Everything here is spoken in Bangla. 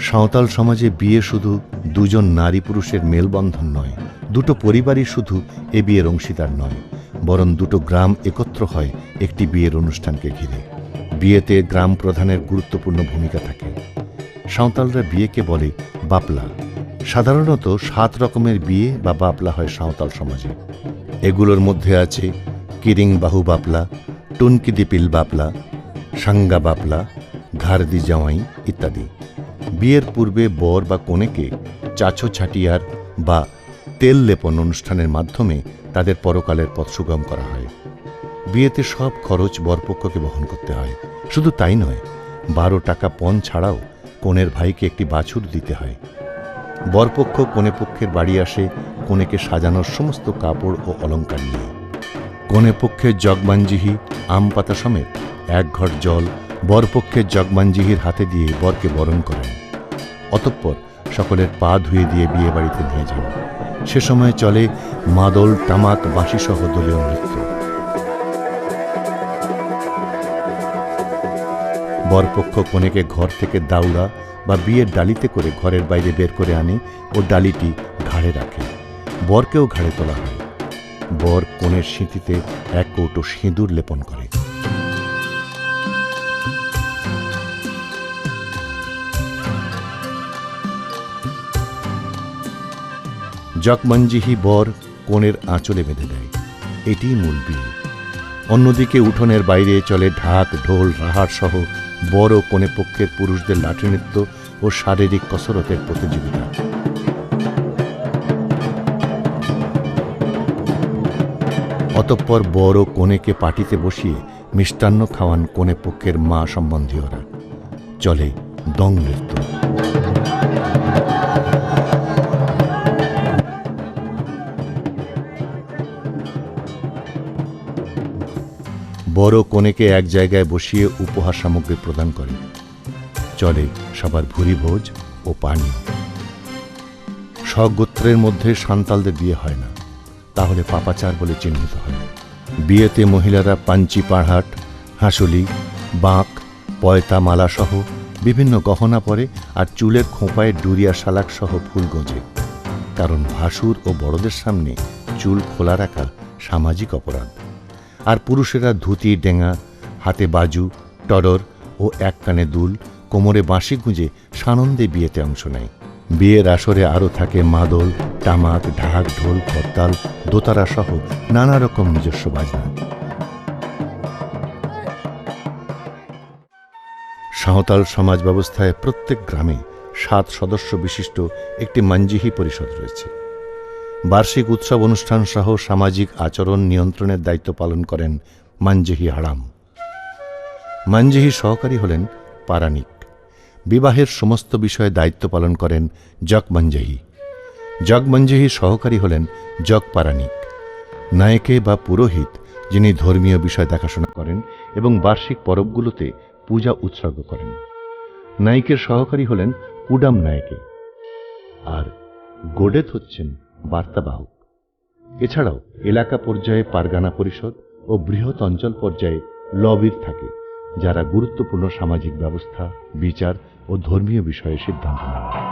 সাঁওতাল সমাজে বিয়ে শুধু দুজন নারী পুরুষের মেলবন্ধন নয়, দুটো পরিবারই শুধু এ বিয়ের অংশীদার নয়, বরং দুটো গ্রাম একত্র হয় একটি বিয়ের অনুষ্ঠানকে ঘিরে। বিয়েতে গ্রাম প্রধানের গুরুত্বপূর্ণ ভূমিকা থাকে। সাঁওতালরা বিয়েকে বলে বাপলা। সাধারণত সাত রকমের বিয়ে বা বাপলা হয় সাঁওতাল সমাজে। এগুলোর মধ্যে আছে কিরিং বাহু বাপলা টুনকি দিপিল বাপলা, সাঙ্গা বাপলা ঘারদি জাওয়াই ইত্যাদি। বিয়ের পূর্বে বর বা কনেকে চাছো ছাটিয়ার বা তেল লেপন অনুষ্ঠানের মাধ্যমে তাদের পরকালের পথ সুগম করা হয়। বিয়েতে সব খরচ বরপক্ষকে বহন করতে হয়। শুধু তাই নয়, বারো টাকা পণ ছাড়াও কনের ভাইকে একটি বাছুর দিতে হয়। বরপক্ষ কনে পক্ষের বাড়ি আসে কনেকে সাজানোর সমস্ত কাপড় ও অলংকার নিয়ে। কনে পক্ষের জগমাঞ্জিহি আম পাতা সমেত এক ঘট জল বরপক্ষের জগমাঞ্জিহির হাতে দিয়ে বরকে বরণ করেন। অতঃপর সকলের পা ধুয়ে দিয়ে বিয়ে বাড়িতে নিয়ে যান। সে সময় চলে মাদল তামাক বাঁশি সহ দলীয় নৃত্য। বরপক্ষ কনেকে ঘর থেকে দাউড়া বা বিয়ের ডালিতে করে ঘরের বাইরে বের করে আনে ও ডালিটি ঘাড়ে রাখে। বরকেও ঘাড়ে তোলা হয়। বর কনের স্মৃতিতে এক কৌটো সিঁদুর লেপন করে। জকমঞ্জিহি বর কনের আঁচলে বেঁধে দেয়। এটিই মূল বিয়ে অন্যদিকে উঠোনের বাইরে চলে ঢাক, ঢোল রাহার সহ বড় কোণে পক্ষের পুরুষদের লাঠি নৃত্য ও শারীরিক কসরতের প্রতিযোগিতা। অতঃপর বড় কোণেকে পাটিতে বসিয়ে মিষ্টান্ন খাওয়ান কোণে পক্ষের মা সম্বন্ধীয়রা। চলে দং নৃত্য। বড় কনেকে এক জায়গায় বসিয়ে উপহার সামগ্রী প্রদান করে। চলে সবার ভুরি ভোজ ও পানি। স্বগোত্রের মধ্যে সান্তালদের বিয়ে হয় না। তাহলে পাপাচার বলে চিহ্নিত হয়। বিয়েতে মহিলারা পাঞ্চি পাহাট হাঁসুলি, বাঁক, পয়তা, মালা সহ বিভিন্ন গহনা পরে আর চুলের খোঁপায় ডুরিয়া শালাক সহ ফুল গোঁজে। কারণ ভাসুর ও বড়দের সামনে চুল খোলা রাখা সামাজিক অপরাধ। আর পুরুষেরা ধুতি, ডেঙা, হাতে বাজু, টরর ও এক কানে দুল, কোমরে বাঁশি গুঁজে সানন্দে বিয়েতে অংশ নেয়। বিয়ের আসরে আরও থাকে মাদল, তামাক, ঢাক, ঢোল করতাল দোতারা সহ নানা রকম নিজস্ব বাজনা। সাঁওতাল সমাজ ব্যবস্থায় প্রত্যেক গ্রামে সাত সদস্য বিশিষ্ট একটি মাঞ্জিহি পরিষদ রয়েছে। বার্ষিক উৎসব অনুষ্ঠান সহ সামাজিক আচরণ নিয়ন্ত্রণের দায়িত্ব পালন করেন মানজিহি হারাম। মানজিহি সহকারী হলেন পারানিক বিবাহের সমস্ত বিষয়ে দায়িত্ব পালন করেন জক মঞ্জেহি জগ মঞ্জেহি সহকারী হলেন জগ পারানিক নায়কে বা পুরোহিত যিনি ধর্মীয় বিষয় দেখাশোনা করেন এবং বার্ষিক পরবগুলোতে পূজা উৎসর্গ করেন। নায়িকের সহকারী হলেন কুডাম নায়কে। আর গোডেত হচ্ছেন বার্তাবাহক এছাড়াও এলাকা পর্যায়ে পারগানা পরিষদ ও বৃহৎ অঞ্চল পর্যায়ে লবির থাকে, যারা গুরুত্বপূর্ণ সামাজিক ব্যবস্থা, বিচার ও ধর্মীয় বিষয়ে সিদ্ধান্ত নেন